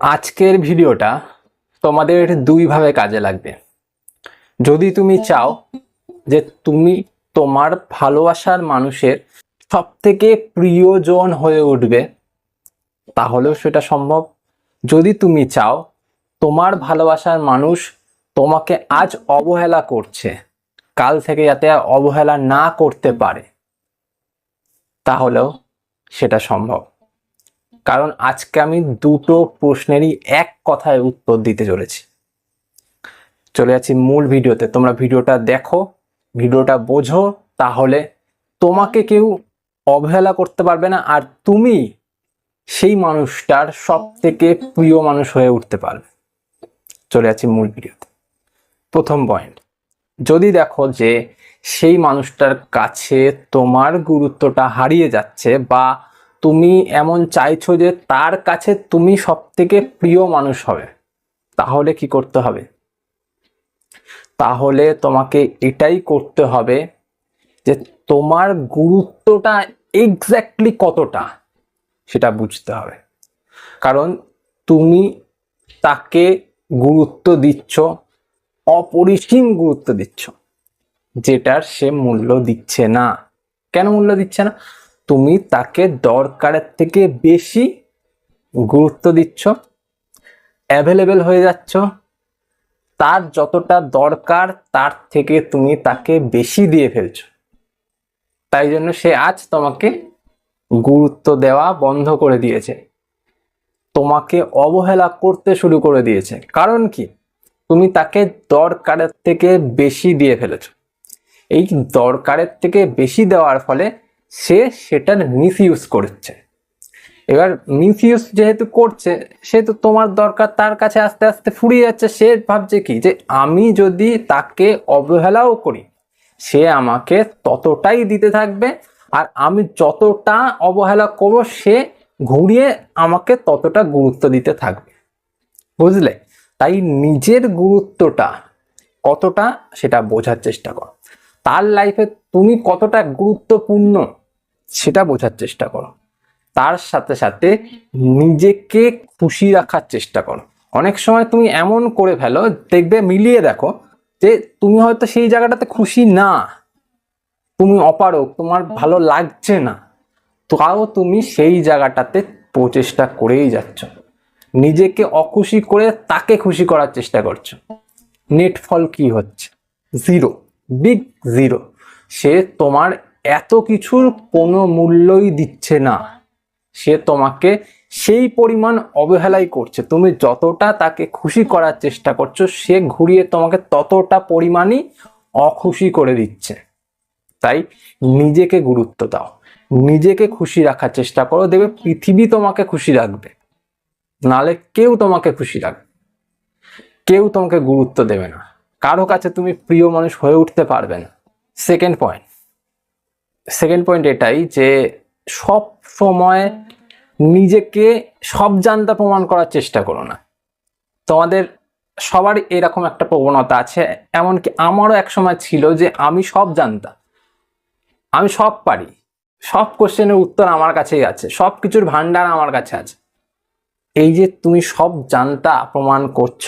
আজকের ভিডিওটা তোমাদের দুইভাবে কাজে লাগবে। যদি তুমি চাও যে তুমি তোমার ভালোবাসার মানুষের সব থেকে প্রিয়জন হয়ে উঠবে, তাহলেও সেটা সম্ভব। যদি তুমি চাও তোমার ভালোবাসার মানুষ তোমাকে আজ অবহেলা করছে, কাল থেকে যাতে অবহেলা না করতে পারে, তাহলেও সেটা সম্ভব। কারণ আজকে আমি দুটো প্রশ্নেরই এক কথায় উত্তর দিতে চলেছি। চলে যাচ্ছি মূল ভিডিওতে। তোমরা ভিডিওটা দেখো, ভিডিওটা বোঝো, তাহলে তোমাকে কেউ অবহেলা করতে পারবে না আর তুমি সেই মানুষটার সব থেকে প্রিয় মানুষ হয়ে উঠতে পারবে। চলে যাচ্ছি মূল ভিডিওতে। প্রথম পয়েন্ট যদি দেখো যে সেই মানুষটার কাছে তোমার গুরুত্বটা হারিয়ে যাচ্ছে বা তুমি এমন চাইছো যে তার কাছে তুমি সব থেকে প্রিয় মানুষ হবে, তাহলে কি করতে হবে? তাহলে তোমাকে এটাই করতে হবে যে তোমার গুরুত্বটা এক্স্যাক্টলি কতটা সেটা বুঝতে হবে। কারণ তুমি তাকে গুরুত্ব দিচ্ছ, অপরিসীম গুরুত্ব দিচ্ছ, যেটার সে মূল্য দিচ্ছে না। কেন মূল্য দিচ্ছে না? তুমি তাকে দরকারের থেকে বেশি গুরুত্ব দিচ্ছ অ্যাভেলেবেল হয়ে যাচ্ছ। তার যতটা দরকার, তার থেকে তুমি তাকে বেশি দিয়ে ফেলছো। তাই জন্য সে আজ তোমাকে গুরুত্ব দেওয়া বন্ধ করে দিয়েছে। তোমাকে অবহেলা করতে শুরু করে দিয়েছে। কারণ কি? তুমি তাকে দরকারের থেকে বেশি দিয়ে ফেলেছো। এই দরকারের থেকে বেশি দেওয়ার ফলে সে সেটার মিস ইউজ করছে। এবার মিস ইউজ যেহেতু করছে সেহেতু তোমার দরকার, তার কাছে আস্তে আস্তে ফুরিয়ে যাচ্ছে। সে ভাবছে কি? যে আমি যদি তাকে অবহেলাও করি, সে আমাকে ততটাই দিতে থাকবে, আর আমি যতটা অবহেলা করব, সে ঘুরিয়ে আমাকে ততটা গুরুত্ব দিতে থাকবে। বুঝলে? তাই নিজের গুরুত্বটা কতটা, সেটা বোঝার চেষ্টা কর। তার লাইফে তুমি কতটা গুরুত্বপূর্ণ সেটা বোঝার চেষ্টা করো। তার সাথে সাথে নিজেকে খুশি রাখার চেষ্টা করো। অনেক সময় তুমি এমন করে ফেলো, দেখবে মিলিয়ে দেখো যে তুমি হয়তো সেই জায়গাটাতে খুশি না। তুমি অপারক তোমার ভালো লাগছে না। তাও তুমি সেই জায়গাটাতে প্রচেষ্টা করেই যাচ্ছ। নিজেকে অখুশি করে তাকে খুশি করার চেষ্টা করছ। নেট ফল কি হচ্ছে? জিরো বিগ জিরো সে তোমার এত কিছুর কোনো মূল্যই দিচ্ছে না। সে তোমাকে সেই পরিমাণ অবহেলাই করছে। তুমি যতটা তাকে খুশি করার চেষ্টা করছ, সে ঘুরিয়ে তোমাকে ততটা পরিমাণই অখুশি করে দিচ্ছে। তাই নিজেকে গুরুত্ব দাও। নিজেকে খুশি রাখার চেষ্টা করো। দেখবে পৃথিবী তোমাকে খুশি রাখবে। নালে কেউ তোমাকে খুশি রাখবে। কেউ তোমাকে গুরুত্ব দেবে না। কারও কাছে তুমি প্রিয় মানুষ হয়ে উঠতে পারবে না। সেকেন্ড পয়েন্ট সেকেন্ড পয়েন্ট এটাই যে সব সময় নিজেকে সব জানতা প্রমাণ করার চেষ্টা করো না। তোমাদের সবারই এরকম একটা প্রবণতা আছে, এমনকি আমারও এক সময় ছিল যে আমি সব জানতাম আমি সব পারি। সব কোশ্চেনের উত্তর আমার কাছেই আছে। সব কিছুর ভান্ডার আমার কাছে আছে। এই যে তুমি সব জানতা প্রমাণ করছ,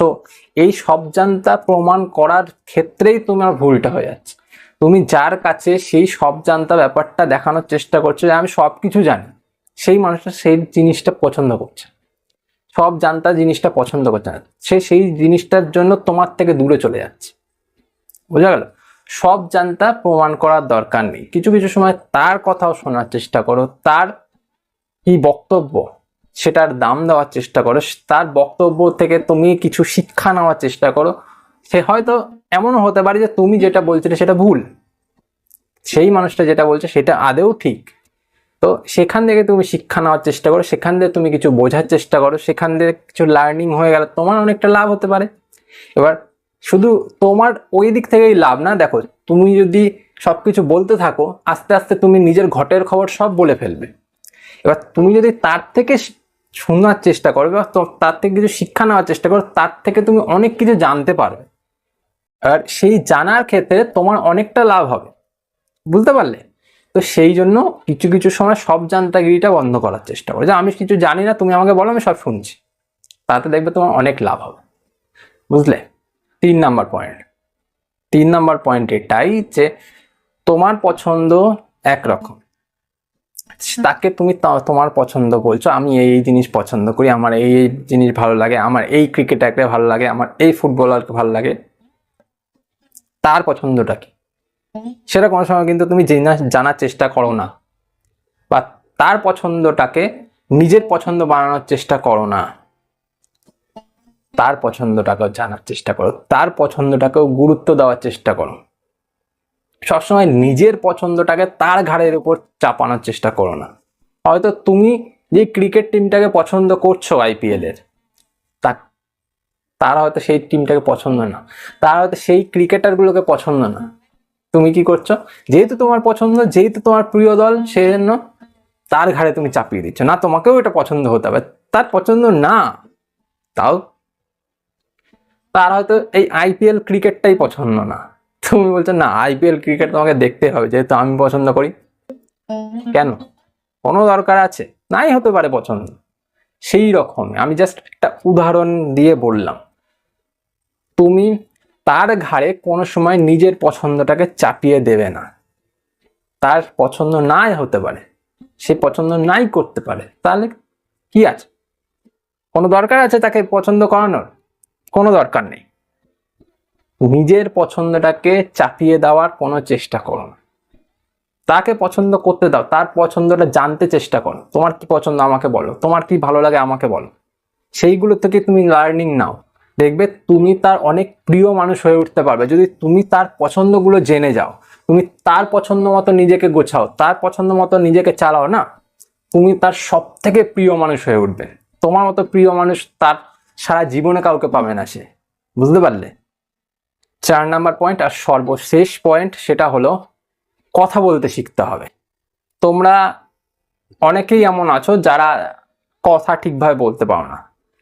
এই সব জানতা প্রমাণ করার ক্ষেত্রেই তোমার ভুলটা হয়ে যাচ্ছে। তুমি যার কাছে সেই সব জানতা ব্যাপারটা দেখানোর চেষ্টা করছ যে আমি সব কিছু জানি, সেই মানুষটা সেই জিনিসটা পছন্দ করছে। সব জানতা জিনিসটা পছন্দ করছে না, সে সেই জিনিসটার জন্য তোমার থেকে দূরে চলে যাচ্ছে। বোঝা গেল? সব জানতা প্রমাণ করার দরকার নেই। কিছু কিছু সময় তার কথাও শোনার চেষ্টা করো, তার কি বক্তব্য সেটার দাম দেওয়ার চেষ্টা করো, তার বক্তব্য থেকে তুমি কিছু শিক্ষা নেওয়ার চেষ্টা করো। সে হয়তো এমনও হতে পারে যে তুমি যেটা বলছিলে সেটা ভুল। সেই মানুষটা যেটা বলছে সেটা আদেও ঠিক। তো সেখান থেকে তুমি শিক্ষা নেওয়ার চেষ্টা করো, সেখান থেকে তুমি কিছু বোঝার চেষ্টা করো, সেখান থেকে কিছু লার্নিং হয়ে গেলে তোমার অনেকটা লাভ হতে পারে। এবার শুধু তোমার ওই দিক থেকেই লাভ না, দেখো তুমি যদি সব কিছু বলতে থাকো, আস্তে আস্তে তুমি নিজের ঘটের খবর সব বলে ফেলবে। এবার তুমি যদি তার থেকে শোনার চেষ্টা করো বা তার থেকে কিছু শিক্ষা নেওয়ার চেষ্টা করো, তার থেকে তুমি অনেক কিছু জানতে পারবে। আর সেই জানার ক্ষেত্রে তোমার অনেকটা লাভ হবে। বুঝতে পারলে? তো সেই জন্য কিছু কিছু সময় সব জানতাগিরিটা বন্ধ করার চেষ্টা করো। যে আমি কিছু জানি না, তুমি আমাকে বলো, আমি সব শুনছি। তাতে দেখবে তোমার অনেক লাভ হবে। বুঝলে? তিন নাম্বার পয়েন্ট তিন নাম্বার পয়েন্ট এটাই যে তোমার পছন্দ একরকম। তাকে তুমি তোমার পছন্দ বলছো, আমি এই এই জিনিস পছন্দ করি, আমার এই এই জিনিস ভালো লাগে, আমার এই ক্রিকেটারকে ভালো লাগে, আমার এই ফুটবলারকে ভালো লাগে। তার পছন্দটা কি? সেটা কোনো সময় কিন্তু তুমি জানার চেষ্টা করো না। বা তার পছন্দটাকে নিজের পছন্দ বানানোর চেষ্টা করো না। তার পছন্দটাকেও জানার চেষ্টা করো। তার পছন্দটাকেও গুরুত্ব দেওয়ার চেষ্টা করো। সবসময় নিজের পছন্দটাকে তার ঘাড়ের উপর চাপানোর চেষ্টা করো না। হয়তো তুমি যে ক্রিকেট টিমটাকে পছন্দ করছ আইপিএল এর তা তার হয়তো সেই টিমটাকে পছন্দ না। তার হয়তো সেই ক্রিকেটারগুলোকে পছন্দ না। তুমি কি করছ? যেহেতু তোমার পছন্দ, যেহেতু তোমার প্রিয় দল সেই জন্য তার ঘাড়ে তুমি চাপিয়ে দিচ্ছ। না, তোমাকেও এটা পছন্দ হতে হবে। তার পছন্দ না, তাও তার হয়তো এই আইপিএল ক্রিকেটটাই পছন্দ না। তুমি বলছো, না আইপিএল ক্রিকেট তোমাকে দেখতে হবে, যেহেতু আমি পছন্দ করি। কেন? কোনো দরকার আছে? নাই হতে পারে পছন্দ। সেই রকম। আমি জাস্ট একটা উদাহরণ দিয়ে বললাম। তুমি তার ঘাড়ে কোনো সময় নিজের পছন্দটাকে চাপিয়ে দেবে না। তার পছন্দ নাই হতে পারে, সে পছন্দ নাই করতে পারে। তাহলে কি আছে? কোনো দরকার আছে তাকে পছন্দ করানোর? কোনো দরকার নেই। নিজের পছন্দটাকে চাপিয়ে দেওয়ার কোনো চেষ্টা করো না। তাকে পছন্দ করতে দাও, তার পছন্দটা জানতে চেষ্টা করো। তোমার কি পছন্দ আমাকে বলো, তোমার কি ভালো লাগে আমাকে বলো। সেইগুলো থেকে তুমি লার্নিং নাও। দেখবে তুমি তার অনেক প্রিয় মানুষ হয়ে উঠতে পারবে। যদি তুমি তার পছন্দগুলো জেনে যাও, তুমি তার পছন্দ মতো নিজেকে গোছাও, তার পছন্দ মতো নিজেকে চালাও না, তুমি তার সব থেকে প্রিয় মানুষ হয়ে উঠবে। তোমার মতো প্রিয় মানুষ তার সারা জীবনে কাউকে পাবে না সে। বুঝতে পারলে? চার নাম্বার পয়েন্ট আর সর্বশেষ পয়েন্ট সেটা হলো কথা বলতে শিখতে হবে। তোমরা অনেকেই এমন আছো যারা কথা ঠিকভাবে বলতে পারো না।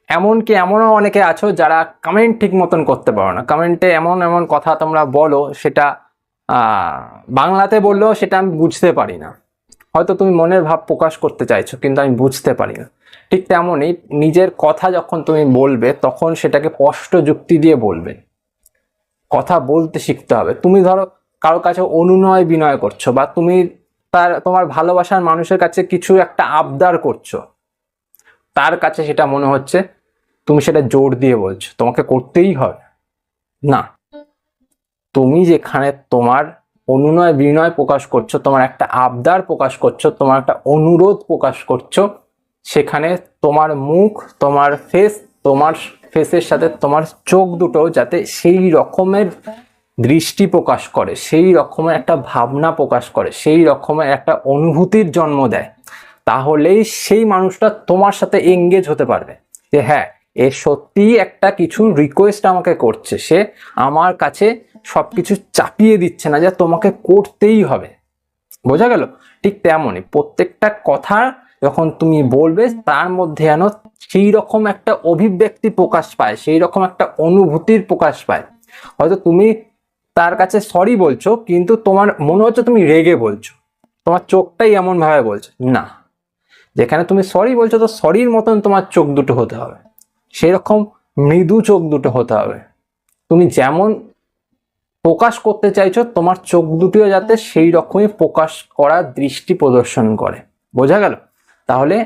এমনকি এমনও অনেকে আছো যারা কমেন্ট ঠিক মতন করতে পারো না। কমেন্টে এমন এমন কথা তোমরা বলো, সেটা বাংলাতে বললেও সেটা আমি বুঝতে পারি না। হয়তো তুমি মনের ভাব প্রকাশ করতে চাইছো, কিন্তু আমি বুঝতে পারি না। ঠিক তেমনই নিজের কথা যখন তুমি বলবে, তখন সেটাকে স্পষ্ট যুক্তি দিয়ে বলবে। কথা বলতে শিখতে হবে। তুমি ধরো কারও কাছে অনুনয় বিনয় করছ, বা তুমি তার, তোমার ভালোবাসার মানুষের কাছে কিছু একটা আবদার করছ। তার কাছে সেটা মনে হচ্ছে, তুমি সেটা জোর দিয়ে বলছো। তোমাকে করতেই হবে না। তুমি যেখানে তোমার অনুনয় বিনয় প্রকাশ করছ, তোমার একটা আবদার প্রকাশ করছ, তোমার একটা অনুরোধ প্রকাশ করছ, সেখানে তোমার মুখ, তোমার ফেস তোমার ফেসের সাথে তোমার চোখ দুটো যাতে সেই রকমের দৃষ্টি প্রকাশ করে, সেই রকমের একটা ভাবনা প্রকাশ করে, সেই রকমের একটা অনুভূতির জন্ম দেয়। তাহলেই সেই মানুষটা তোমার সাথে এঙ্গেজ হতে পারবে। যে হ্যাঁ এ সত্যিই একটা কিছু রিকোয়েস্ট আমাকে করছে। সে আমার কাছে সব কিছু চাপিয়ে দিচ্ছে না যে তোমাকে করতেই হবে। বোঝা গেল? ঠিক তেমনই প্রত্যেকটা কথা যখন তুমি বলবে, তার মধ্যে যেন সেই রকম একটা অভিব্যক্তি প্রকাশ পায় সেই রকম একটা অনুভূতির প্রকাশ পায়। হয়তো তুমি তার কাছে সরি বলছো, কিন্তু তোমার মনে হচ্ছে তুমি রেগে বলছো। তোমার চোখটাই এমন ভাবে বলছো, না। যেখানে তুমি সরি বলছো, তো সরির মতন তোমার চোখ দুটো হতে হবে। সেই রকম মৃদু চোখ দুটো হতে হবে। তুমি যেমন প্রকাশ করতে চাইছো, তোমার চোখ দুটিও যাতে সেই রকমই প্রকাশ করার দৃষ্টি প্রদর্শন করে। বোঝা গেল? তাহলে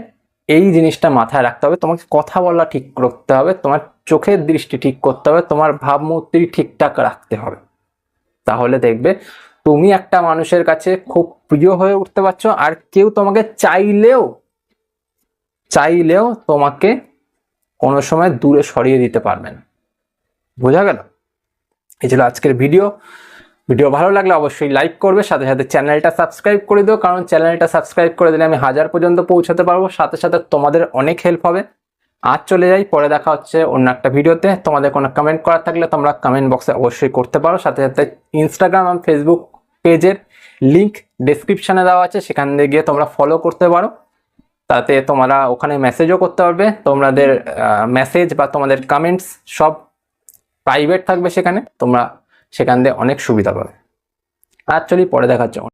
এই জিনিসটা মাথায় রাখতে হবে। তোমাকে কথা বলা ঠিক করতে হবে, তোমার চোখের দৃষ্টি ঠিক করতে হবে, তোমার ভাবমূর্তি ঠিকঠাক রাখতে হবে। তাহলে দেখবে তুমি একটা মানুষের কাছে খুব প্রিয় হয়ে উঠতে পারছ, আর কেউ তোমাকে চাইলেও চাইলেও তোমাকে কোনো সময় দূরে সরিয়ে দিতে পারবেন। বোঝা গেল? এই ছিল আজকের ভিডিও। ভিডিও ভালো লাগলে অবশ্যই লাইক করবে, সাথে সাথে চ্যানেলটা সাবস্ক্রাইব করে দিও, কারণ চ্যানেলটা সাবস্ক্রাইব করে দিলে আমি হাজার পর্যন্ত পৌঁছাতে পারব। সাথে সাথে তোমাদের অনেক হেল্প হবে। আজ চলে যাই, পরে দেখা হচ্ছে অন্য একটা ভিডিওতে। তোমাদের কোনো কমেন্ট করার থাকলে তোমরা কমেন্ট বক্সে অবশ্যই করতে পারো। সাথে সাথে ইনস্টাগ্রাম এবং ফেসবুক পেজের লিংক ডেসক্রিপশনে দেওয়া আছে। সেখান দিয়ে গিয়ে তোমরা ফলো করতে পারো। তাতে তোমরা ওখানে মেসেজও করতে পারবে। তোমাদের মেসেজ বা তোমাদের কমেন্টস সব প্রাইভেট থাকবে সেখানে। তোমরা সেখান দিয়ে অনেক সুবিধা পাবে। অ্যাকচুয়ালি পরে দেখাচ্ছে।